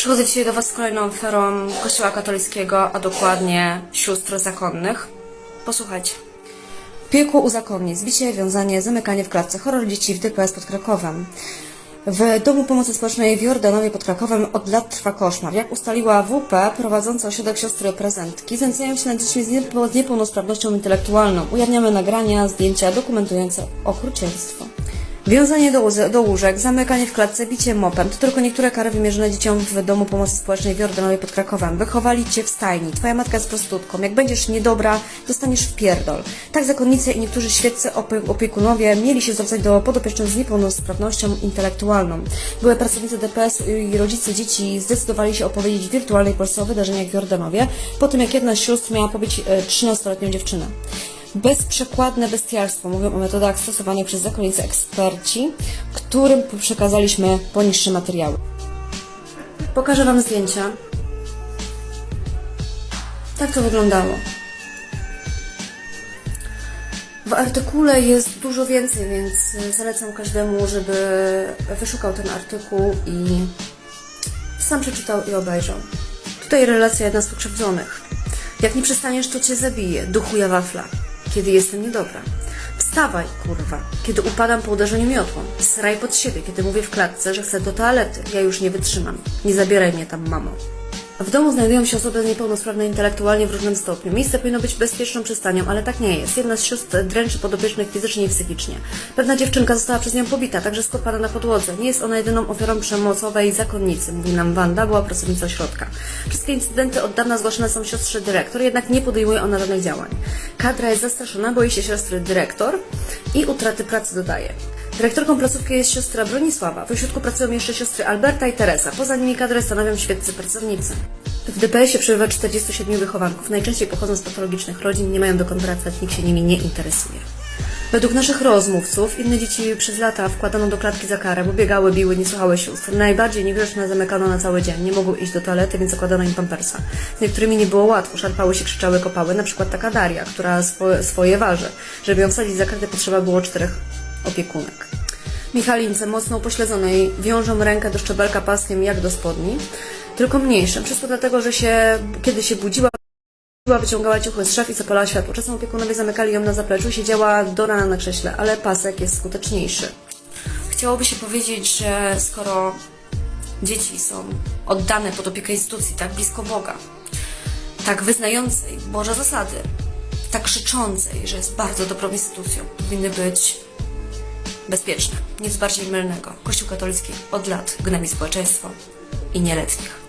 Przychodzę dzisiaj do Was z kolejną oferą Kościoła katolickiego, a dokładnie sióstr zakonnych. Posłuchajcie. Piekło u zakonnic, zbicie, wiązanie, zamykanie w klatce, horror dzieci w DPS pod Krakowem. W Domu Pomocy Społecznej w Jordanowie pod Krakowem od lat trwa koszmar. Jak ustaliła WP, prowadząca ośrodek siostry prezentki, znęcają się nad dziećmi z niepełnosprawnością intelektualną. Ujawniamy nagrania, zdjęcia dokumentujące okrucieństwo. Wiązanie do, do łóżek, zamykanie w klatce, bicie mopem to tylko niektóre kary wymierzone dzieciom w Domu Pomocy Społecznej w Jordanowie pod Krakowem. Wychowali cię w stajni, twoja matka jest prostytutką. Jak będziesz niedobra, dostaniesz w pierdol. Tak zakonnice i niektórzy świeccy opie- opiekunowie mieli się zwracać do podopiecznych z niepełnosprawnością intelektualną. Były pracownicy DPS i rodzice dzieci zdecydowali się opowiedzieć w wirtualnej Polsce o wydarzeniach w Jordanowie, po tym jak jedna z sióstr miała pobić e, 13-letnią dziewczynę. Bezprzekładne bestialstwo mówią o metodach stosowanych przez zakonnice eksperci, którym przekazaliśmy poniższe materiały. Pokażę Wam zdjęcia. Tak to wyglądało. W artykule jest dużo więcej, więc zalecam każdemu, żeby wyszukał ten artykuł i sam przeczytał i obejrzał. Tutaj relacja jedna z pokrzywdzonych. Jak nie przestaniesz, to cię zabiję, duchu ja wafla, kiedy jestem niedobra. Wstawaj, kurwa, kiedy upadam po uderzeniu miotłą. Sraj pod siebie, kiedy mówię w klatce, że chcę do toalety. Ja już nie wytrzymam. Nie zabieraj mnie tam, mamo. W domu znajdują się osoby niepełnosprawne intelektualnie w różnym stopniu. Miejsce powinno być bezpieczną przystanią, ale tak nie jest. Jedna z sióstr dręczy podopiecznych fizycznie i psychicznie. Pewna dziewczynka została przez nią pobita, także skopana na podłodze. Nie jest ona jedyną ofiarą przemocowej zakonnicy, mówi nam Wanda, była pracownicą ośrodka. Wszystkie incydenty od dawna zgłaszane są siostrze dyrektor, jednak nie podejmuje ona żadnych działań. Kadra jest zastraszona, boi się siostry dyrektor i utraty pracy dodaje. Dyrektorką placówki jest siostra Bronisława. W ośrodku pracują jeszcze siostry Alberta i Teresa. Poza nimi kadrę stanowią świeccy pracownicy. W DPS-ie przebywa 47 wychowanków. Najczęściej pochodzą z patologicznych rodzin, nie mają dokąd wracać, nikt się nimi nie interesuje. Według naszych rozmówców, inne dzieci przez lata wkładano do klatki za karę, bo biegały, biły, nie słuchały sióstr. Najbardziej niegrzeczne zamykano na cały dzień. Nie mogły iść do toalety, więc zakładano im pampersa. Z niektórymi nie było łatwo, szarpały się, krzyczały, kopały. Na przykład taka Daria, która swo- swoje waży. Żeby ją wsadzić za kartę potrzeba było czterech opiekunek. Michalince, mocno upośledzonej, wiążą rękę do szczebelka paskiem jak do spodni, tylko mniejszym. Wszystko dlatego, że się, kiedy się budziła, wyciągała ciuchy z szaf i zapalała światło. Czasem opiekunowie zamykali ją na zapleczu i siedziała do rana na krześle, ale pasek jest skuteczniejszy. Chciałoby się powiedzieć, że skoro dzieci są oddane pod opiekę instytucji tak blisko Boga, tak wyznającej Boże zasady, tak krzyczącej, że jest bardzo dobrą instytucją, powinny być bezpieczne. Nic bardziej mylnego. Kościół katolicki od lat gnębi społeczeństwo i nieletnich.